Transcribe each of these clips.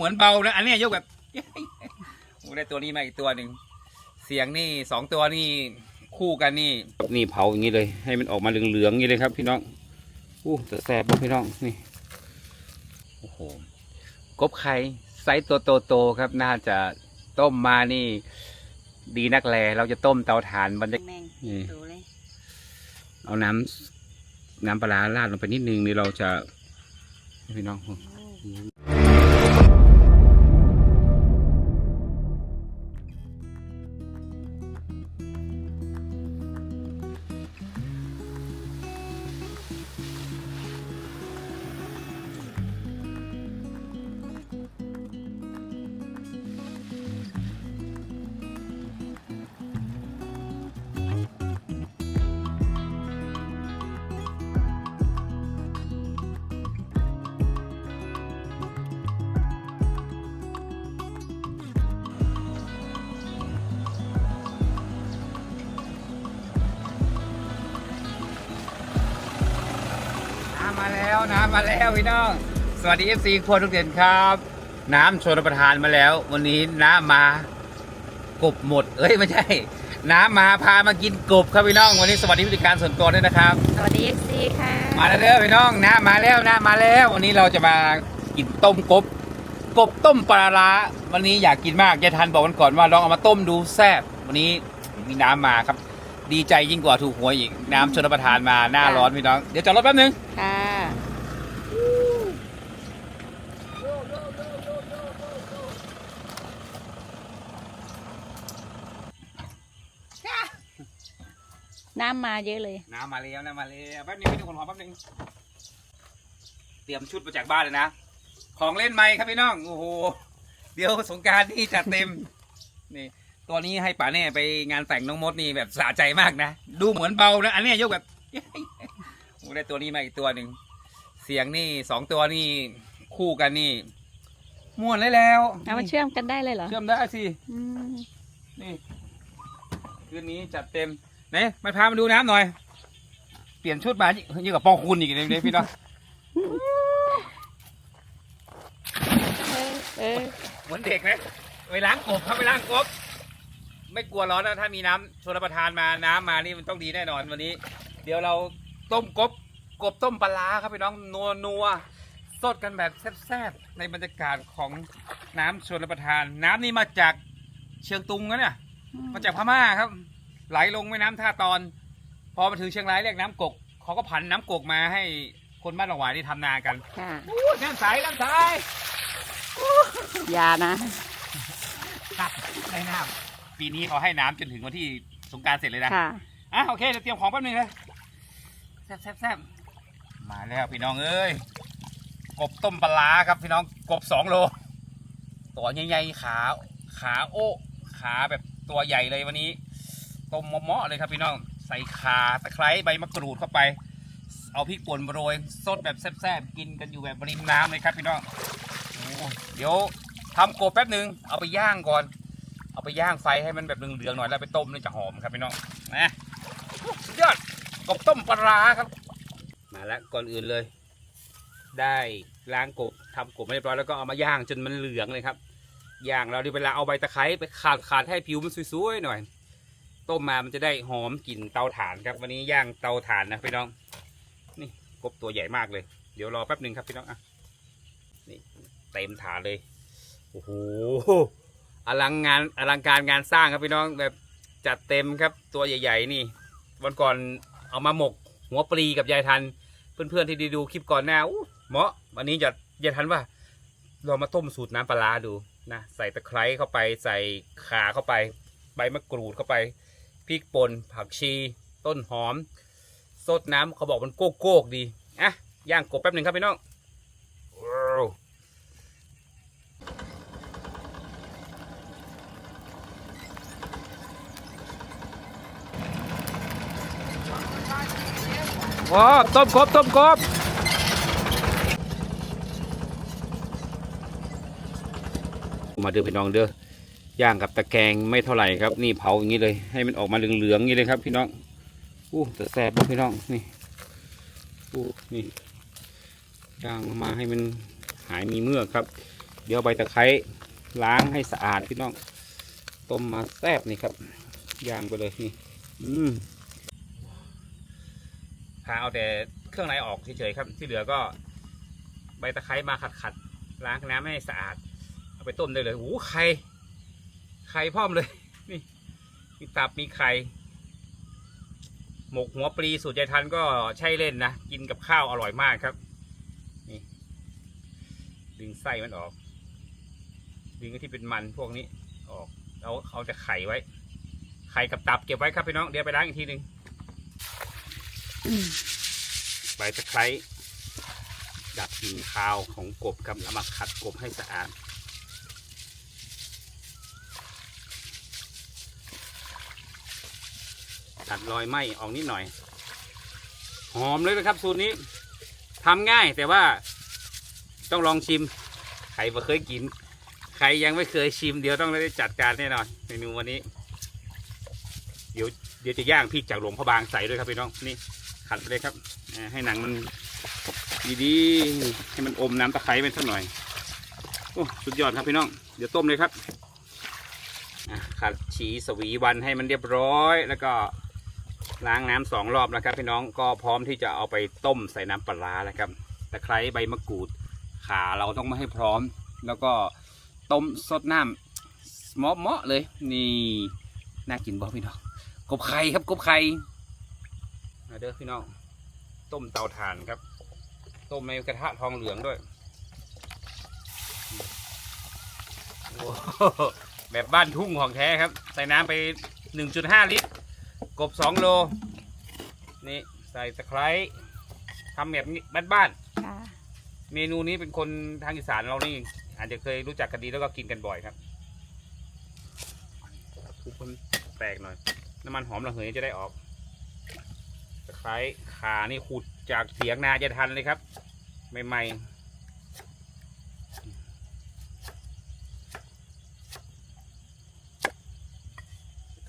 เหมือนเบานะอันเนี้ยยกแบบโอ้ได้ตัวนี้มาอีกตัวหนึ่งเสียงนี่สองตัวนี่คู่กันนี่นี่เผาอย่างนี้เลย ให้มันออกมาเหลืองๆอย่างนี้เลยครับ พี่น้องอู้แต่แสบบ่พี่น้องนี่โอ้โหกบไข่ไซส์ตัวโตๆครับ น่าจะต้มมานี่ ดีนักแลเราจะต้มเตาถ่านมันจะแมงนี่ดูเลยเอาน้ำน้ำปลาร้าราดลงไปนิดนึงนี่เราจะให้พี่น้อง น้ำมาแล้วพี่น้อง สวัสดีเอฟซีครัวทุกเด่นครับ น้ำชนประทานมาแล้ว วันนี้น้ำมากบหมด เอ้ยไม่ใช่ น้ำมาพามากินกบครับพี่น้องวันนี้สวัสดีผู้จัดการส่วนตัวด้วยนะครับ สวัสดีเอฟซีค่ะมาแล้วเด้อพี่น้องน้ำมาแล้วน้ำมาแล้ว วันนี้เราจะมากินต้มกบ กบต้มปลาร้าวันนี้อยากกินมากยายทันบอกวันก่อนว่าลองเอามาต้มดูแซ่บวันนี้มีน้ำมาครับดีใจยิ่งกว่าถูกหวยอีกน้ำชนประทานมาหน้าร้อนพี่น้อง เดี๋ยวจอดรถแป๊บนึงค่ะ น้ำมาเยอะเลย น้ำมาแล้วน้ำมาแล้วแป๊บนึงพี่ทุกคนหอมแป๊บนึงเตรียมชุดมาจากบ้านเลยนะ ของเล่นใหม่ครับพี่น้อง โอ้โห เดี๋ยวสงกรารนี่จัดเต็ม นี่ ตัวนี้ให้ป๋าแน่ไปงานแต่งน้องมดนี่แบบสะใจมากนะ ดูเหมือนเบานะ อันเนี้ยยกแบบ โอ้ได้ตัวนี้มาอีกตัวหนึ่ง เสียงนี่สองตัวนี่คู่กันนี่ ม่วนเลยแล้วเอามาเชื่อมกันได้เลยเหรอเชื่อมได้สิอืมนี่คืนนี้จัดเต็มไหนมาพามาดูน้ำหน่อย เปลี่ยนชุดมายิ่งกับปองคุณอีกเลยเนี่ยพี่น้องเออเออเหมือนเด็กนะไปล้างกบครับไปล้างกบ ไม่กลัวร้อนนะถ้ามีน้ำชลประทานมาน้ำมานี่มันต้องดีแน่นอนวันนี้ เดี๋ยวเราต้มกบ กบต้มปลาร้าครับพี่น้องนัวนัว สดกันแบบแซ่บๆในบรรยากาศของน้ำชลประทาน น้ำนี่มาจากเชียงตุงนะเนี่ยมาจากพม่าครับ ไหลลงแม่น้ำท่าตอน พอมาถึงเชียงรายเรียกน้ำกกเขาก็ผันน้ำกกมาให้คนบ้านหนองหวายที่ทำนากันค่ะอู้น้ำใสน้ำใสอย่านะครับได้น้ำปีนี้เขาให้น้ำจนถึงวันที่สงกรารเสร็จเลยนะค่ะอะโอเคเดี๋ยวเตรียมของแป๊บนึงเลยแซ่บแซ่บแซ่บมาแล้วพี่น้องเอ้ย กบต้มปลาครับพี่น้องกบสองโล ตัวใหญ่ๆขาขาโอ้ขาแบบตัวใหญ่เลยวันนี้ ต้มเหมาะเลยครับพี่น้องใส่ขาตะไคร้ใบมะกรูดเข้าไป เอาพริกป่นโรยสดแบบแซ่บๆกินกันอยู่แบบริมน้ำเลยครับพี่น้องอเดี๋ยวทำกบแป๊บนึงเอาไปย่างก่อนเอาไปย่างไฟให้มันแบบเหลืองๆหน่อยแล้วไปต้มนี่จะหอมครับพี่น้องนะสุดยอดกบต้มปลาครับ มาแล้วก่อนอื่นเลย ได้ล้างกบทำกบไม่เรียบร้อยแล้วก็เอามาย่างจนมันเหลืองเลยครับ ย่างเราดีเวลาเอาใบตะไคร้ไปขาดขาดให้ผิวมันสวยๆหน่อย ต้มมามันจะได้หอมกลิ่นเตาถ่านครับ วันนี้ย่างเตาถ่านนะพี่น้อง นี่กบตัวใหญ่มากเลย เดี๋ยวรอแป๊บหนึ่งครับพี่น้องอะนี่เต็มถาดเลย โอ้โห อลังงานอลังการงานสร้างครับพี่น้องแบบจัดเต็มครับตัวใหญ่ ๆ นี่ วันก่อนเอามาหมกหัวปลีกับยายทัน เพื่อนๆที่ด้ดูคลิปก่อนหน้าอู้ เหมาะวันนี้จะยายทันว่า เรามาต้มสูตรน้ำปลาดูนะใส่ตะไคร้เข้าไปใส่ข่าเข้าไป ใบมะกรูดเข้าไปพริกป่นผักชี ต้นหอมสดน้ำเขาบอกมันโกโก้ดีอะย่างกบแป๊บหนึ่งครับพี่น้องว้าต้มกบต้มกบ มาเด้อพี่น้องเด้อย่างกับตะแกรงไม่เท่าไหร่ครับ นี่เผาอย่างนี้เลย ให้มันออกมาเหลืองๆอย่างนี้เลยครับ พี่น้องอู้แต่แสบพี่น้องนี่อู้นี่ย่างออกมาให้มันหายมีเมือกครับ เดี๋ยวใบตะไคร้ล้างให้สะอาดพี่น้องต้มมาแซ่บนี่ครับย่างไปเลยนี่อืมหาเอาแต่เครื่องในออกเฉยๆครับ ที่เหลือก็ใบตะไคร้มาขัดๆล้างน้ำให้สะอาด เอาไปต้มได้เลยโอ้โหไข่ไข่พร้อมเลย นี่มีตับมีไข่หมกหัวปลีสูตรยายทันก็ใช่เล่นนะกินกับข้าวอร่อยมากครับ นี่ ดึงไส้มันออก ดึงไอ้ที่เป็นมันพวกนี้ออกเอาเอาจะไข่ไว้ ไข่กับตับเก็บไว้ครับพี่น้องเดี๋ยวไปล้างอีกทีหนึ่งใบตะไคร้ดับกลิ่นคาวของกบครับเอามาขัดกบให้สะอาด ตัดรอยไหมออกนิดหน่อย หอมเลยนะครับ สูตรนี้ทำง่ายแต่ว่าต้องลองชิม ใครมาเคยกิน ใครยังไม่เคยชิม เดี๋ยวต้องได้จัดการแน่นอนเมนูวันนี้ เดี๋ยวเดี๋ยวจะย่างพริกจากหลวงพระบางใส่ด้วยครับพี่น้องนี่ขัดไปเลยครับ ให้หนังมันดีๆให้มันอมน้ำตะไคร้ไปสักหน่อยโอ้สุดยอดครับพี่น้อง เดี๋ยวต้มเลยครับขัดฉีสวีวันให้มันเรียบร้อยแล้วก็ ล้างน้ำสองรอบนะครับ พี่น้องก็พร้อมที่จะเอาไปต้มใส่น้ำปลาร้าแล้วครับตะไคร้ใบมะกรูดขาเราต้องมาให้พร้อม แล้วก็ต้มสดน้ำเหมาะเหมาะเลย นี่น่ากินบ่พี่น้องกบไข่ครับกบไข่มาเด้อพี่น้องต้มเตาถ่านครับ ต้มในกระทะทองเหลืองด้วยแบบบ้านทุ่งของแท้ครับ ใส่น้ำไป 1.5 ลิตร กบ2โล นี่ใส่ตะไคร้ทำแบบนี้บ้านค่ะๆเมนูนี้เป็นคนทางอีสานเรานี่ อาจจะเคยรู้จักกันดีแล้วก็กินกันบ่อยครับคลุกมันแตกหน่อย น้ำมันหอมระเหยจะได้ออกตะไคร้ขานี่ขุดจากเสียงนาจะทันเลยครับ ใหม่ๆ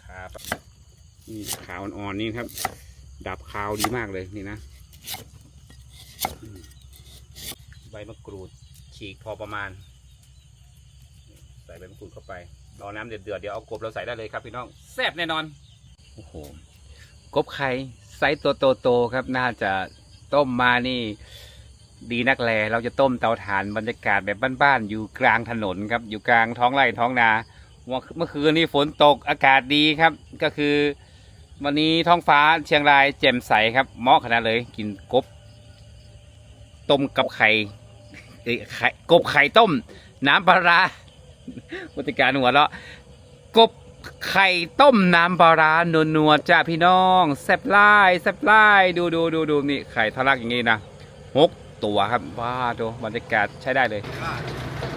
ขาปะ นี่ขาวอ่อนๆนี่ครับ ดับคาวดีมากเลยนี่นะ ใบมะกรูดฉีกพอประมาณ ใส่ใบมะกรูดเข้าไปรอน้ำเดือดๆเดี๋ยวเอากบเราใส่ได้เลยครับพี่น้องแซ่บแน่นอนโอ้โหกบไข่ไซส์ตัวโตๆครับ น่าจะต้มมานี่ดีนักแลเราจะต้มเตาถ่านบรรยากาศแบบบ้านๆอยู่กลางถนนครับ อยู่กลางท้องไร่ท้องนา เมื่อคืนนี้ฝนตกอากาศดีครับ ก็คือ วันนี้ท้องฟ้าเชียงรายแจ่มใสครับเหมาะขนาดเลย กินกบ ต้มกับไข่เอ้ยไข่กบไข่ต้ม น้ำปลาร้าบรรยากาศหัวเราะกบไข่ต้มน้ำปลาร้านัวๆจ้าพี่น้องแซ่บไล่แซ่บไล่ดูดูดูดูนี่ไข่ทะลักอย่างงี้นะหกตัวครับว้าดูบรรยากาศใช้ได้เลย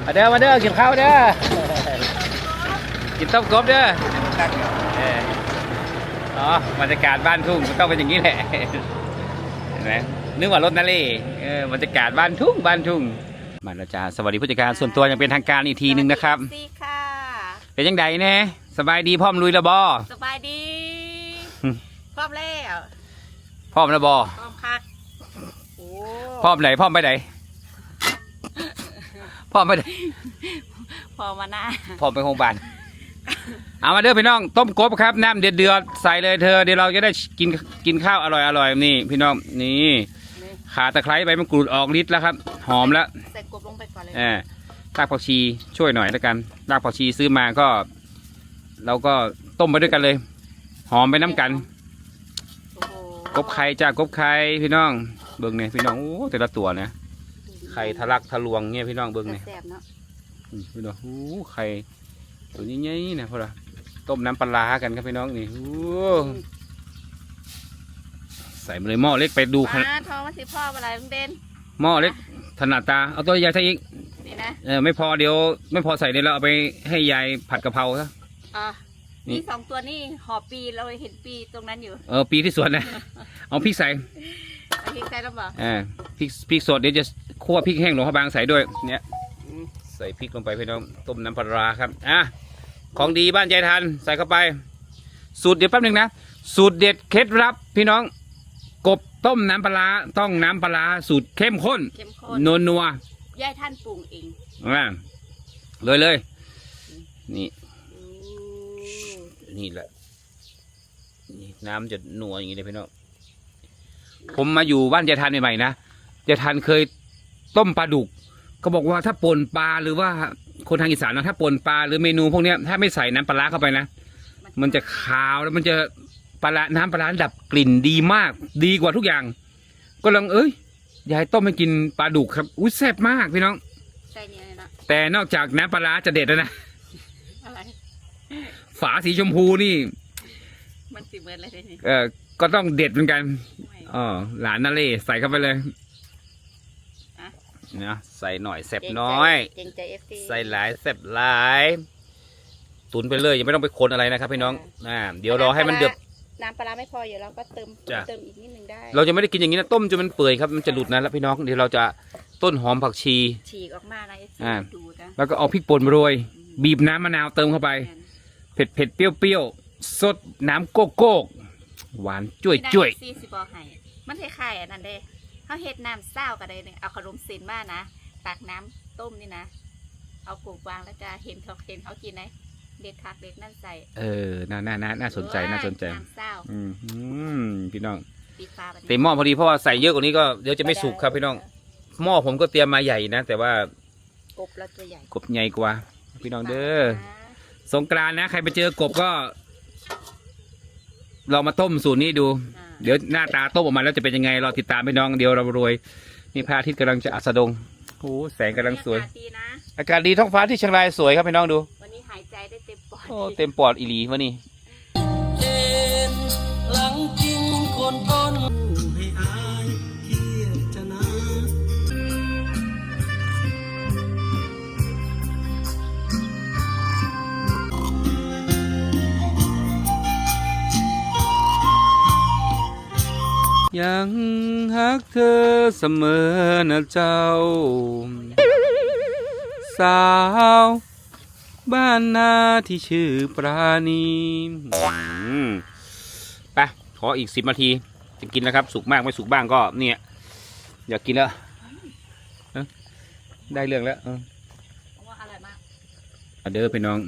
มาเด้อมาเด้อกินข้าวเด้อกินต้มกบเด้อ อออ๋อบรรยากาศบ้านทุ่งมันต้องเป็นอย่างนี้แหละเห็นไหมนึกว่ารถนาเล่เออบรรยากาศบ้านทุ่งบ้านทุ่ง มาแล้วจ้าสวัสดีผู้จัดการส่วนตัวอย่างเป็นทางการอีกทีหนึ่งนะครับ สวัสดีค่ะ เป็นยังไงแน่สบายดีพร้อมลุยแล้วบอสบายดีอืมพร้อมแล้วพร้อมแล้วบอพร้อมคักโอ้พร้อมไหนพร้อมไปไหนพร้อมไปไหนพอมาหน้าพร้อมไปโรงพยาบาล เอามาเด้อพี่น้องต้มกบครับน้ำเดือดเดือดๆใส่เลยเธอเดี๋ยวเราจะได้กินกินข้าวอร่อยอร่อยๆนี่ พี่น้องนี่ขาตะไคร้ใบมะกรูดออกฤทธิ์แล้วครับ หอมแล้วใส่กบลงไปก่อนเลยเออรากผักชีช่วยหน่อยแล้วกันรากผักชีซื้อมาก็ เราก็ต้มไปด้วยกันเลย หอมไปน้ำกันโอ้โหกบไข่จ้ากบไข่พี่น้องเบิ้งเนี่ยพี่น้องโอ้แต่ละตัวนะไข่ทะลักทะลวงเนี่ยพี่น้องเบิ้งเนี่ยแซ่บๆเนาะอืมพี่น้องโอ้ไข่ ตัวนี้ใหญ่ๆนะพอละต้มน้ำปลาร้ากันครับพี่น้องนี่โอ้ใส่มาเลยหม้อเล็กไปดูขนาดมาทองมาสิพ่ออะไรลุงเด่นหม้อเล็กถนัดตาเอาตัวใหญ่ซะอีกนี่นะเออไม่พอเดี๋ยว ไม่พอใส่เดี๋ยวเราเอาไปให้ยายผัดกะเพราซะอะนี่นี่สองตัวนี่หอปีเราเห็นปีตรงนั้นอยู่ เออปีที่สวนนะเอาพริกใส่เอาพริกใส่แล้วบอกอ่าพริกพริกสดเดี๋ยวจะคั่วพริกแห้งหลวงพระบางใส่ด้วย เนี่ยใส่พริกลงไปพี่น้องต้มน้ำปลาร้าครับอะ ของดีบ้านยายทันใส่เข้าไป สูตรเดี๋ยวแป๊บหนึงนะ สูตรเด็ดเคล็ดลับพี่น้อง กบต้มน้ำปลาร้าต้องน้ำปลาร้าสูตรเข้มข้นเข้มข้นนัวนัวย่ายท่านปรุงเองๆอ่าเลยเลย นี่อู้นี่แหละนี่น้ำจะนัวอย่างนี้เลยพี่น้อง ผมมาอยู่บ้านยายทันใหม่ๆนะยายทันเคยต้มปลาดุก ก็บอกว่าถ้าป่นปลาหรือว่า คนทางอีสานนะถ้าป่นปลาหรือเมนูพวกเนี้ยถ้าไม่ใส่น้ำปลาร้าเข้าไปนะ มันจะขาวแล้วมันจะปลาร้าน้ำปลาร้าดับกลิ่นดีมาก ดีกว่าทุกอย่าง ก็ลองเอ้ยยายต้มให้กินปลาดุกครับอุ้ยแซ่บมากพี่น้องใช่เนี่ยเลยเนาะแต่นอกจากน้ำปลาร้าจะเด็ดแล้วนะอะไร ฝาสีชมพูนี่ มันสิเบิร์ดเลยทีนี้เออก็ต้องเด็ดเหมือนกันไม่ อ๋อหลานนาเล่ใส่เข้าไปเลย อะนะใส่หน่อยแซ่บเกรงใจน้อย เกรงใจเอฟซีใส่หลายแซ่บหลาย ตุนไปเลยยังไม่ต้องไปคนอะไรนะครับพี่น้องอ่าเดี๋ยวรอให้มันเดือด น้ำปลาร้าไม่พออยู่เราก็เติมจ้ะ เติมอีกนิดนึงได้เราจะไม่ได้กินอย่างนี้นะต้มจนมันเปื่อยครับมันจะหลุดนะแล้วพี่น้องเดี๋ยวเราจะต้นหอมผักชี ฉีกออกมานะเอฟซีอ่า ดูนะแล้วก็เอาพริกป่นมาโรย บีบน้ำมะนาวเติมเข้าไปแม่นเผ็ดเผ็ดเปรี้ยวเปรี้ยวสดน้ำโกโก้หวานจุ้ยจุ้ยซีสิบอให้มันคล้ายๆอันนั้นเด้ เขาเฮ็ดน้ำเศร้ากันเลยเนี่ยเอาขนมเส้นมานะตักน้ำต้มนี่นะ เอากบวางแล้วจะเห็นเขาเห็นเขากินไหมเด็ดคักเด็ดนั่นใส่ เออ น่าน่าน่าน่าสนใจ น่าสนใจ น้ำเศร้าอืมอืมพี่น้องปิดฟ้าบัดนี้เต็มหม้อพอดีเพราะว่าใส่เยอะกว่านี้ก็เดี๋ยวจะไม่สุกครับพี่น้อง หม้อผมก็เตรียมมาใหญ่นะ แต่ว่ากบเราตัวใหญ่ กบใหญ่กว่า พี่น้องเด้อ สงกรานต์นะ ใครไปเจอกบก็ ลองมาต้มสูตรนี้ดูอ่าเดี๋ยวหน้าตาต้มออกมาแล้วจะเป็นยังไงรอติดตามพี่น้องเดี๋ยวเรารวยนี่พระอาทิตย์กำลังจะอัสดงโอ้แสงกำลังสวย อากาศดีนะอากาศดีท้องฟ้าที่เชียงรายสวยครับพี่น้องดู วันนี้หายใจได้เต็มปอดโอ้เต็มปอดอีหลีวะนี่ ยังฮักเธอเสมอนะเจ้า สาว บ้านนาที่ชื่อปราณีอืมไปขออีกสิบนาทีจะกินแล้วครับ สุกมากไม่สุกบ้างก็เนี่ย อยากกินแล้วเอ้าได้เรื่องแล้วเออเพราะว่าอร่อยมากเอาเด้อพี่น้อง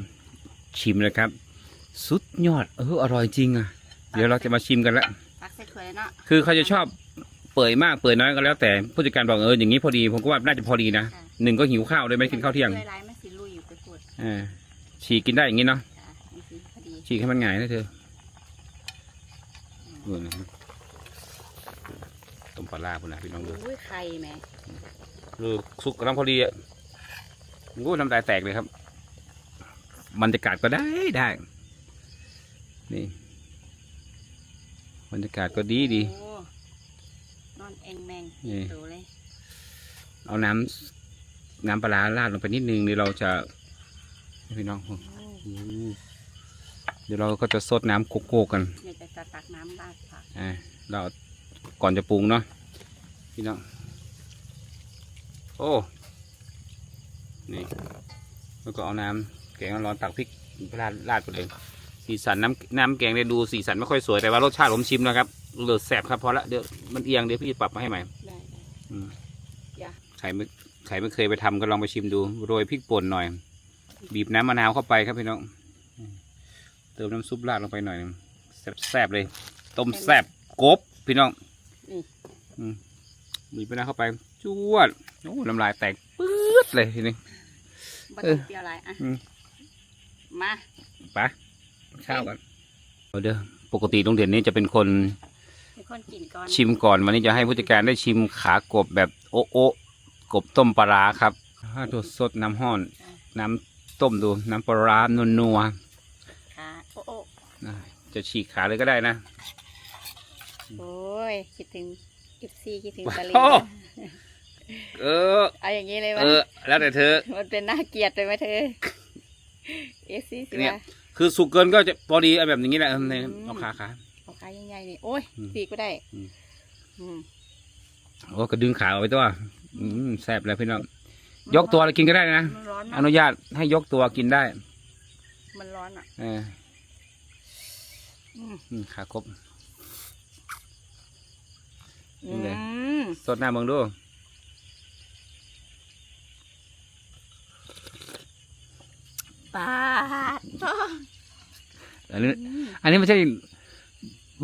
ชิมเลยครับ สุดยอดเอออร่อยจริงอะ เดี๋ยวเราจะมาชิมกันแล้วตักใส่ถ้วยเนาะคือเขาจะชอบเปื่อยมากเปื่อยน้อยก็แล้วแต่ผู้จัดการบอกเอออย่างนี้พอดีผมก็ว่าน่าจะพอดีนะหนึ่งก็หิวข้าวเลยไม่ได้กินข้าวเที่ยงถ้วยไรไม่สิลุยอยู่ไปพูดอ่าฉีกกินได้อย่างนี้เนาะจ้ะนี่สิพอดีฉีกให้มันหงายนะเธอเออนะครับต้มปลาร้าพุ่นนะพี่น้องดูอุ้ยไข่แหม่คือสุกกำลังพอดีอะงูน้ำลายแตกเลยครับบรรยากาศก็ได้ได้นี่ บรรยากาศก็ดีดี โอ้นอนเองแมงนี่ ดูเลยเอาน้ำน้ำปลาร้าราดลงไปนิดนึงเดี๋ยวเราจะให้พี่น้องโอ้อืมเดี๋ยวเราก็จะซดน้ำโกโก้กัน เดี๋ยวจะตักน้ำราดผักอ่าเราก่อนจะปรุงเนาะพี่น้องโอ้นี่แล้วก็เอาน้ำแกงร้อนๆตักพริกราดราดไปเลย สีสันน้ำน้ำแกงเนี่ยดูสีสันไม่ค่อยสวยแต่ว่ารสชาติผมชิมนะครับเหลือแสบครับพอละเดี๋ยวมันเอียงเดี๋ยวพี่ปรับมาให้ใหม่ได้ได้อืมอย่าใครไม่ใครไม่เคยไปทำก็ลองไปชิมดูโรยพริกป่นหน่อย บีบน้ำมะนาวเข้าไปครับพี่น้องเติมน้ำซุปราดลงไปหน่อยหนึ่งแซ่บๆเลย ต้มแซ่บกบพี่น้องนี่อืมบีบมะนาวเข้าไปจวดโอ้น้ำลายแตกปื๊ดเลยทีนี้ บัตเอรอเปรี้ยวอะไรอะ อืม มา ไป ข้าวกันเอาเด้อปกติโรงเรียนนี้จะเป็นคนเป็นคนกินก่อนชิมก่อนวันนี้จะให้ผู้จัดการได้ชิมขากบแบบโอะโอะกบต้มปลาร้าครับถ้าตัวสดน้ำห้อน น้ำต้มดูน้ำปลาร้านัวขาโอ้โอ้ๆนะจะฉีกขาเลยก็ได้นะ โอ้ยคิดถึงกิฟซี่คิดถึงตะลีโอ้ เออ เอาอย่างนี้เลยวะเออ แล้วแต่เธอ มันเป็นน่าเกลียดไปไหมเธอเอซี่สิเนี่วะย คือสุกเกินก็จะพอดีเอาแบบนี้แหละเออในอืม เอาขาขา เอาขาใหญ่ๆนี่โอ้ยอืมสีก็ได้อืม อืมโอ้ก็ดึงขาออกไปตัวอืมแซ่บแล้วพี่น้องยกตัวแล้วกินก็ได้นะมันร้อนออะนุญาตให้ยกตัวกินได้มันร้อนอะเอออืมอืมขากบอืนี่เลยมสดหน้ามึงดู ปาดต้ออันนี้ อันนี้ไม่ใช่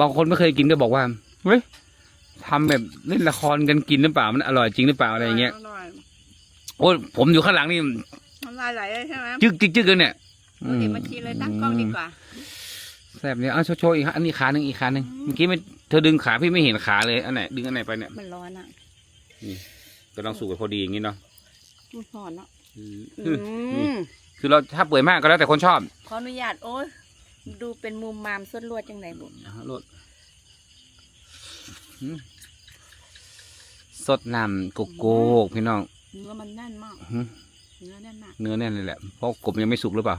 บางคนไม่เคยกินก็บอกว่า เฮ้ยทำแบบเล่นละครกันกินหรือเปล่า มันอร่อยจริงหรือเปล่าอะไรอย่างเงี้ย ร่อยโอ้ยผมอยู่ข้างหลังนี่น้ำลายไหลเลยใช่ไหมจึกจึกจึกเลยเนี่ยดูดิมาชีเลยตั้งกล้องดีกว่าแซ่บเนี่ยเอาโชว์โชว์อีกอันนี้ขาหนึ่งอีกขาหนึ่งเมื่อกี้ไม่เธอดึงขาพี่ไม่เห็นขาเลย อันไหนดึงอันไหนไปเนี่ยมันร้อนอะก็ต้องสูบไปพอดีอย่างนี้เนาะมันร้อนอะอืมอืม คือเราถ้าเปื่อยมากก็แล้วแต่คนชอบขออนุญาตโอ้ยดูเป็นมุมมามสุดลวดจังไหนบุนะฮะรสอืมสดน้ำโกโก้พี่น้อง เนื้อมันแน่นมากหืมเนื้อแน่นมากเนื้อแน่นเลยแหละเพราะกบยังไม่สุกหรือเปล่า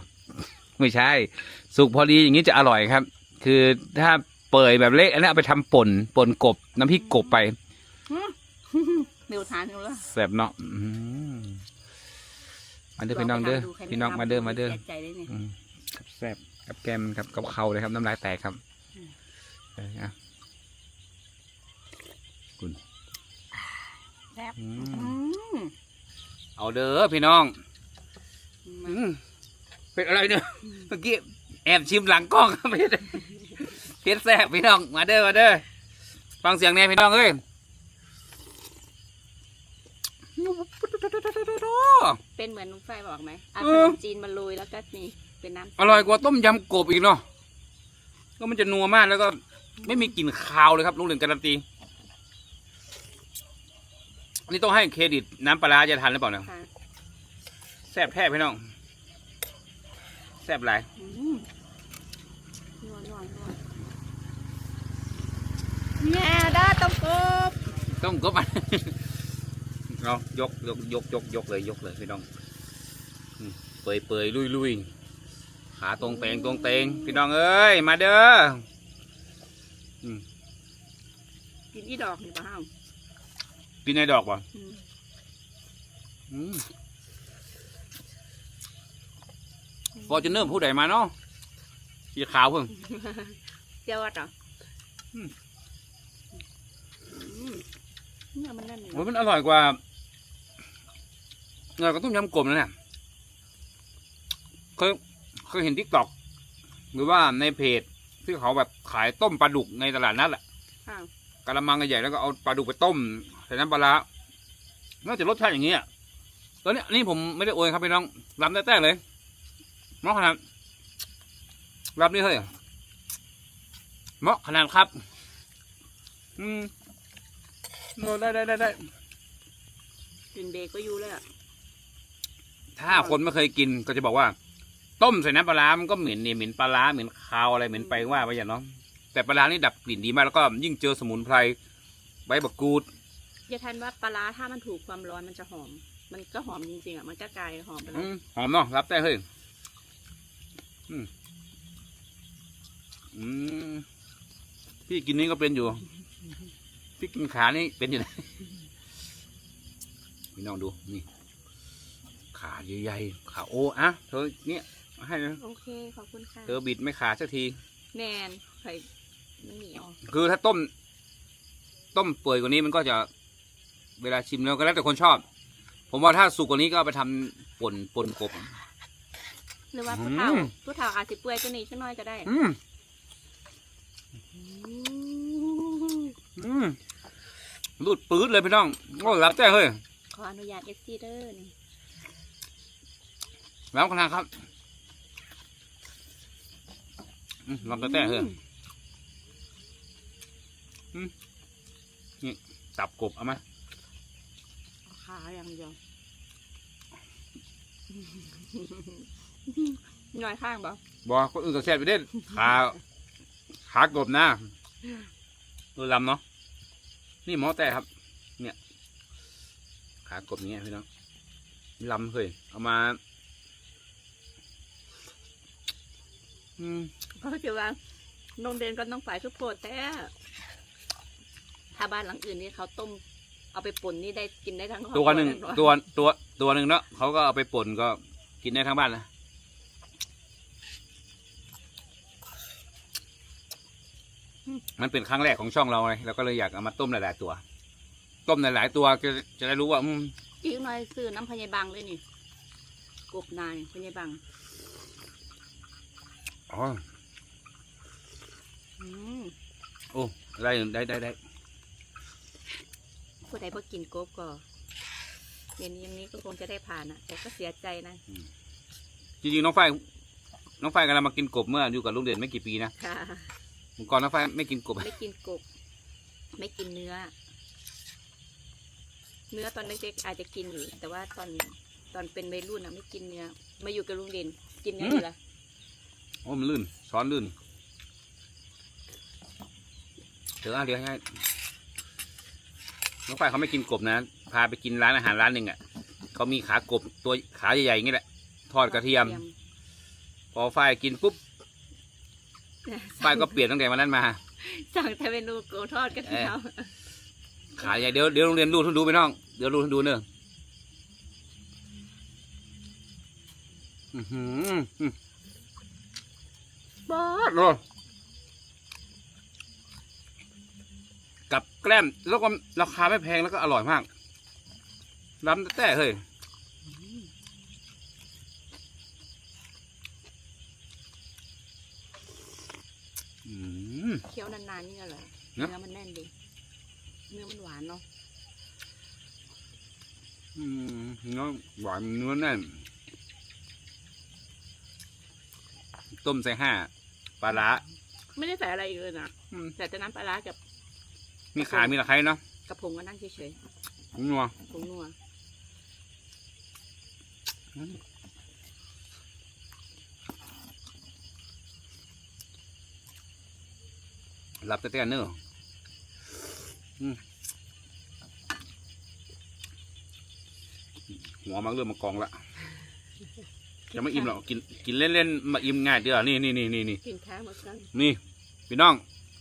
ไม่ใช่ สุกพอดีอย่างนี้จะอร่อยครับ คือถ้าเปื่อยแบบเละอันนี้เอาไปทำป่นป่นกบน้ำพริกกบไปเดี๋ยวทานดูแล้วแซ่บเนาะอืม มาเด้อพี่น้องเด้อพี่น้องมาเด้อมาเด้อสียใจเลยเนี่ยอืมแซ่บกับแกมครับกับเขาเลยครับน้ำลายแตกครับอืมเอออะแซ่บอือืมมเอาเด้อพี่น้องอืมเป็นอะไรเนี่ยเมื่อกี้แอบชิมหลังกล้องไม่ได้เพชรแซ่บพี่น้องมาเด้อมาเด้อฟังเสียงแน่พี่น้องเอ้ย เป็นเหมือนนุ้งไฟบอกไหมเอาเอขอนมจีนมาโรยแล้วก็นี่เป็นน้ำอร่อยกว่าต้มยำกบอีกเนาะก็มันจะนัวมากแล้วก็ไม่มีกลิ่นคาวเลยครับลุงเหลืองการันตีอันนี้ต้องให้เครดิตน้ำปลาร้าจะทันหรือเปล่าเนี่ยค่ะแซ่บแท้พี่น้องแซ่บหลายอืมนวลนวลนวลแม่ด้าต้องกบ ต้องกบมัน เอายกยกยกยกยกเลยยกเลยพี่น้องอืมเปยเปยลุยลุยขาตรงเตงตรงเตงพี่น้องเอ้ยมาเด้อกินอีดอกนี่ป่ะฮะกินในดอกป่ะอืมอืมฟอร์จูเนอร์ผู้ใดมาเนาะสีขาวเพิ่งเจ้าวัดเหรออืมอืมเนี่ยมันนั่นนี่โอ้ยมันอร่อยกว่า อร่อยกว่าต้มยำกบนะเนี่ยเคยเคยเห็นทิกตอกหรือว่าในเพจที่เขาแบบขายต้มปลาดุกในตลาดนัดแหละค่ะกระมังใหญ่ๆแล้วก็เอาปลาดุกไปต้มใส่น้ำปลาร้าน่าจะรสชาติอย่างนี้อะตอนนี้นี่ผมไม่ได้โอยครับพี่น้องรับแต่แต่เลยเหมาะขนาดรับนี่เฮ้ยเหมาะขนาดครับ อืมโอ้ได้ได้ได้ได้กินเบรกก็อยู่เลยอะ ถ้าคนไม่เคยกินก็จะบอกว่า ต้มใส่น้ำปลาร้ามันก็เหม็นนี่เหม็นปลาร้าเหม็นคาวอะไรเหม็นไปว่าไปอย่างเนาะแต่ปลาร้านี่ดับกลิ่นดีมากแล้วก็ยิ่งเจอสมุนไพรใบบักกูดอย่าทันว่าปลาร้าถ้ามันถูกความร้อนมันจะหอม มันก็หอมจริงๆอะมันก็กลายหอมไปแล้อืวมหอมเนาะรับได้เฮ้ยอืมอืมพี่กินนี้ก็เป็นอยู่ พี่กินขานี่เป็นอยู่นะพี่น้องดูนี่ขา ใหญ่ๆขาโอ้อะเธอเนี่ยให้นะโอเค ขอบคุณค่ะเธอบิดไม่ขาดสักทีแนนไข่มันเหนียวคือถ้าต้ม ต้มเปื่อยกว่านี้มันก็จะเวลาชิมแล้วก็แล้วแต่คนชอบ ผมว่าถ้าสุกกว่านี้ก็เอาไปทำป่นป่นกบ หรือว่าผู้เฒ่าอืม ผู้เฒ่าอาจจะเปื่อยตัวนี้ชั่น้อยก็ได้อืมอืมอืมรูดปื๊ดเลยพี่น้องโอ้รับแต่เฮ้ย ขออนุญาตเอฟซีเดอร์นี่ แล้วขนาดครับอืมรับแต่แต่เฮ้ยนี่ตับกบเอาไหมขาอย่างเดียวน้อยข้างบ่บอกคนอื่นก็แซ่บไปเด่นขาขากบนะดูลำเนาะนี่หมอแต่ครับ เนี่ย ขากบเนี้ยพี่น้องลำเฮ้ยเอามา อืมเพราะจะว่าโรงเรียนก็ต้องฝ่ายทุกโพดแต่ถ้าบ้านหลังอื่นนี่เขาต้ม เอาไปป่นนี่ได้กินได้ทั้งครอบครัตัวหนึ่งแอตัวตัวตัวหนึ่งเนาะเขาก็เอาไปป่นก็กินได้ทั้งบ้านนะมันเป็นครั้งแรกของช่องเราเลยเราก็เลยอยากเอามาต้มหลายๆตัว ต้มหลายๆตัวจะจะได้รู้ว่าอืมอีกหน่อยซื้อน้ำพญาบังเลยนี่กบนายพญาบัง อ๋ออืมโอ้ได้ได้ได้ได้ผู้ใดบ่กินกบก็เย็นนี้นี้ก็คงจะได้ผ่านอะ แต่ก็เสียใจนะ จริงๆน้องฝ้ายน้องฝ้ายกำลังมากินกบเมื่ออยู่กับลุงเด่นไม่กี่ปีนะค่ะ เมื่อก่อนน้องฝ้ายไม่กินกบ ไม่กินกบ ไม่กินเนื้อ เนื้อตอนเด็กๆอาจจะกินอยู่ แต่ว่าตอนตอนเป็นวัยรุ่นนะไม่กินเนื้อ มาอยู่กับลุงเด่นกินเนื้ออยู่ละ โอ้มันลื่นช้อนลื่นเดี๋ยวอะเดี๋ยวให้น้องฝ้ายเขาไม่กินกบนะ พาไปกินร้านอาหารร้านหนึ่งอะเขามีขากบตัวขาใหญ่ๆอย่างนี้แหละ ทอดกระเทียม พอฝ้ายกินปุ๊บฝ้ายก็เปลี่ยนตั้งแต่วันนั้นมา สั่งแต่เมนูโกทอดกระเทียมขาใหญ่เดี๋ยวเดี๋ยวโรงเรียนดูทุนดูไปน้อง เดี๋ยวดูทุนดูเนอะอือหือ อื้อบ้าดเลยกับแกล้มแล้วก็ราคาไม่แพงแล้วก็อร่อยมากล้ำแต่เฮ้ยอืมเคี้ยวนานๆนี่อร่อยเนอะเนื้อมันแน่นดีเนื้อมันหวานเนาะอืมเนื้อหวานเนื้อแน่น ต้มใส่ห้า ปลาร้าไม่ได้ใส่อะไรอีกเลยนะอืมใส่แต่น้ำปลาร้ากับมีขามีตะไคร้เนาะกระพงก็นั่งเฉยนัวๆผงนัวหลับแต่แต่เนื้ออืมหัวมันเริ่มมากองละ จะไม่อิ่มหรอกกินกินเล่นๆมาอิ่มง่ายเดียวนี่นี่นี่นี่นี่กินข้าวหมดกันนี่พี่น้อง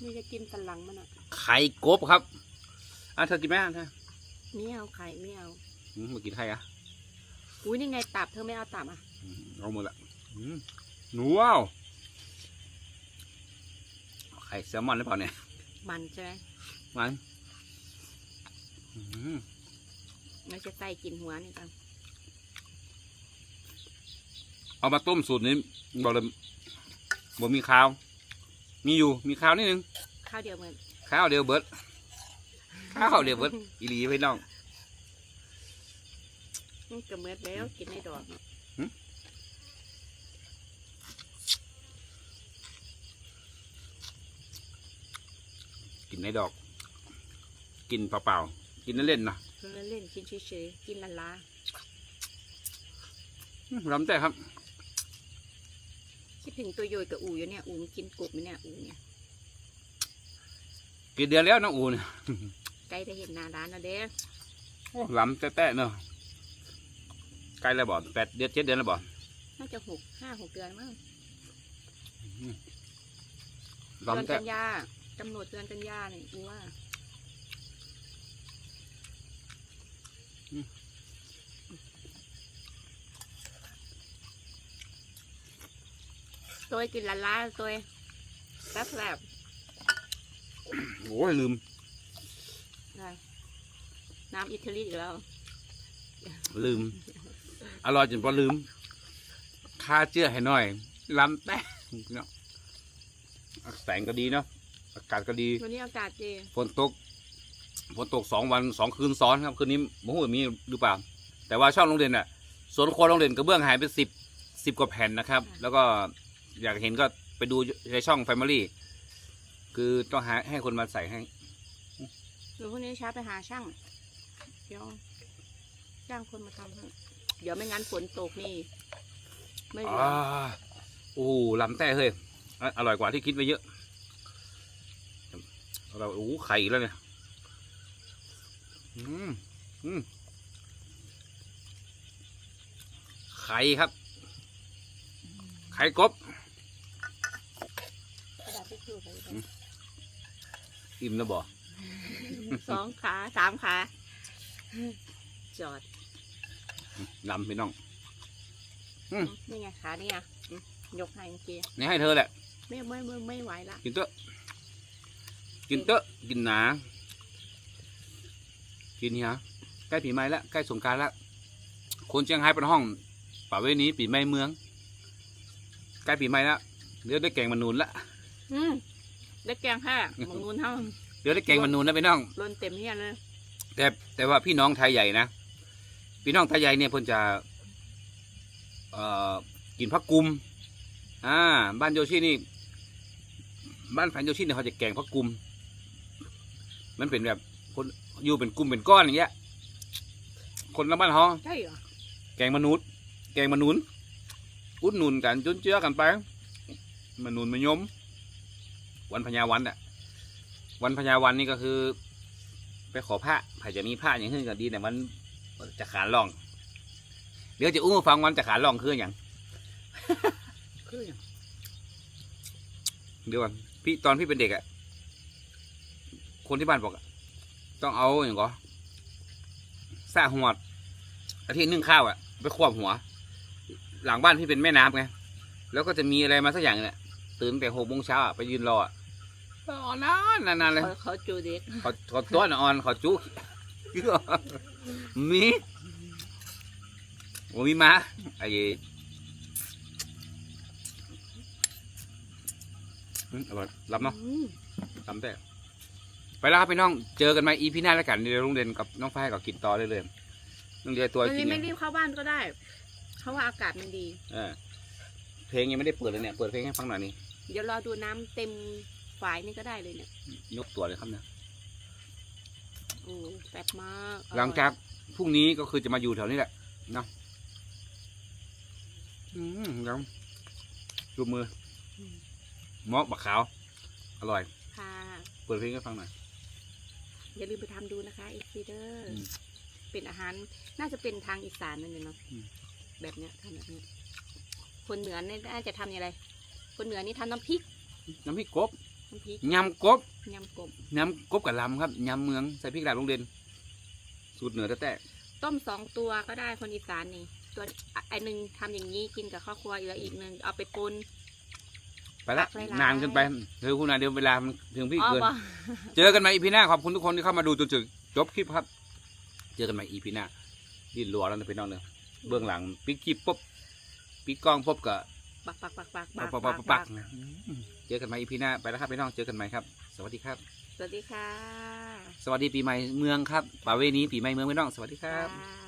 นี่จะกินสันหลังมันอะไข่กบครับอะเธอกินไหมอะเธอไม่เอาไข่ไม่เอาอืมมากินไข่อะอุ้ยนี่ไงตับเธอไม่เอาตับอะอืมเอาหมดละอืมหนูว้าวไข่แซลมอนหรือเปล่าเนี่ยมันใช่ไหมมันอืมไม่ใช่ไส้กินหัวนี่กัน เอามาต้มสูตรนี้บอกเลยบ่มีข้าว มีอยู่มีข้าวนิดนึงข้าวเดียวเหมือนข้าวเดียวเบิดข้าวเดียวเบิดอีหลีพี่น้องมันกระเมือดแล้วกินในดอกกินในดอก กินเปล่าๆกินเล่นๆนะเพื่อเล่นกินเฉยๆกินละลาอืมล้ำแต่ครับ คิดถึงตัวโยยกับอูอยู่เนี่ย อูมันกินกบไหมเนี่ย อูเนี่ย กี่เดือนแล้วน้องอูเนี่ยใกล้ได้เห็นหน้าร้านแล้วเด้โอ้ล้ำแต่ๆเนอะใกล้แล้วบ่แปดเดือนเจ็ดเดือนแล้วบ่น่าจะหกห้าหกเดือนมั้งเดือนล้ำแต่กันยากำหนดเดือนกันยาเนี่ยอูว่า ตัวกินละลาตัวแซ่บแซ่บโอ้ยลืม ได้น้ำอิตาลีอีกแล้ว ลืม อร่อยจนพอลืมค่าเจื้อให้หน่อยล้ำแต่เนาะแสงก็ดีเนาะอากาศก็ดี วันนี้อากาศดีฝนตกฝนตกสองวันสองคืนซ้อนครับคืนนี้โมโหมีหรือเปล่า แต่ว่าช่องโรงเรียนน่ะสวนโคนโรงเรียนกระเบื้องหายไปสิบสิบกว่าแผ่นนะครับ แล้วก็ อยากเห็นก็ไปดูในช่อง Family คือต้องหาให้คนมาใส่ให้เดี๋ยวพรุ่งนี้เช้าไปหาช่าง เดี๋ยวจ้างคนมาทำให้เดี๋ยวไม่งั้นฝนตกนี่ไม่เหลืออ่าโอ้โหลำแต่เฮ้ยอะอร่อยกว่าที่คิดไปเยอะ เราโอ้โหไข่อีกแล้วเนี่ยอืมอืมไข่ครับ ไข่กบ กระดาษทิชชู่ใส่ไปอิ่มนะบ่สองขาสามขาจอดลำพี่น้อง อืม นี่ไงขานี่ไงอืมยกให้เมื่อกี้นี่ให้เธอแหละ ไม่ไม่ไม่ไม่ไหวละกินเตอะกินเตอะกินหนา กินเฮียใกล้ปีใหม่แล้วใกล้สงกรารแล้วคนเชียงไฮ้เป็นห้องป่าเวนี้ปีใหม่เมือง ใกล้ปีใหม่แล้วเดี๋ยวได้แกงมันนูนละ อืมได้แกงแค่หมองนูนเท่าเดี๋ยวได้แกงมันนูนนะพี่น้อง ล้นเต็มเฮียเลย แต่แต่ว่าพี่น้องไทยใหญ่นะ พี่น้องไทยใหญ่เนี่ยเพิ่นจะเอ่อกินผักกุมอ่าบ้านโยชินี่ บ้านแฟนโยชิเนี่ยเขาจะแกงผักกุม มันเป็นแบบคนอยู่เป็นกลุ่มเป็นก้อนอย่างเงี้ย คนละบ้านฮอใช่เหรอแกงมนุษย์ แกงมนุษย์อุดหนุนกันจนเจือกันไปมนุษย์มะยม วันพญาวันอะวันพญาวันนี่ก็คือ ไปขอพระผ่จะมีพระอย่างขึ้นก็ดีแต่มันจะขานล่อง เดี๋ยวจะอู้มฟังวันจะขานล่องคืออย่างคืออย่างเดี๋ยวก่อนพี่ตอนพี่เป็นเด็กอะคนที่บ้านบอกต้องเอาอย่างก็ซาหัวดอาทิตย์นึ่งข้าวอะไปควบหัว หลังบ้านพี่เป็นแม่น้ำไงแล้วก็จะมีอะไรมาสักอย่างเนี่ยตื่นแต่หกโมงเช้าไปยืนรอ อะรอนานนานๆเลยเขาเขาจูเด็กขอขอตัวหนอนขอจุมีโอ้มีมาไอ้อืมอร่อยรับเนาะอืมทำแต่ไปแล้วครับพี่น้อง เจอกันไหมอีพีหน้าแล้วกันเดี๋ยวโรงเรียนกับน้องฝ้ายก็กินต่อเรื่อยๆน้องเรียนตัววันกินี้นไม่เนี่ยรีบเข้าบ้านก็ได้ เพราะว่าอากาศมันดี เออเพลงยังไม่ได้เปิดเลยเนี่ย เปิดเพลงให้ฟังหน่อยนี่ เดี๋ยวรอดูน้ำเต็ม ฝายนี่ก็ได้เลยเนี่ย ยกตัวเลยครับเนี่ยโอ้แซ่บมากอร่อยหลังจากพรุ่งนี้ก็คือจะมาอยู่แถวนี้แหละเนาะอืมครับจูบมือหมอกบักขาว อร่อย ค่ะ เปิดเพลงให้ฟังหน่อย อย่าลืมไปทำดูนะคะอีซีเดอร์อืมเป็นอาหารน่าจะเป็นทางอีสานนั่นเลยเนาะอืม แบบเนี้ยทำแบบเนี้ยคนเหนือเนี่ยน่าจะทำยังไงคนเหนือนี่ทำน้ำพริกน้ำพริกกบ น้ำพริกยำกบยำกบยำกบกับลำครับยำเมืองใส่พริกดาบโรงเรียนสูตรเหนือแต่แต่ต้มสองตัวก็ได้คนอีสานนี่ ตัวอะไอหนึ่งทำอย่างนี้กินกับข้าวครัวอีกแล้วอีกหนึ่งเอาไปปนไปละหลายๆนานเกินไปเธอคุณนายเดี๋ยวเวลามันถึงพี่อ๋อเกินบ่เจอกันใหม่อีพีหน้าขอบคุณทุกคนที่เข้ามาดูจนจนจบคลิปครับ เจอกันใหม่อีพีหน้าดิ้นรัวแล้วนะพี่น้องเนอะเบื้องหลังปิดคลิปปุ๊บปิดกล้องปุ๊บก็ปักปักปักปักปักปักปักปักปักนะอืมเจอกันใหม่อีพีหน้าไปแล้วครับพี่น้องเจอกันใหม่ครับ สวัสดีครับ สวัสดีค่ะ สวัสดีปีใหม่เมืองครับป่าเวนี้ปีใหม่เมืองพี่น้องสวัสดีครับค่ะ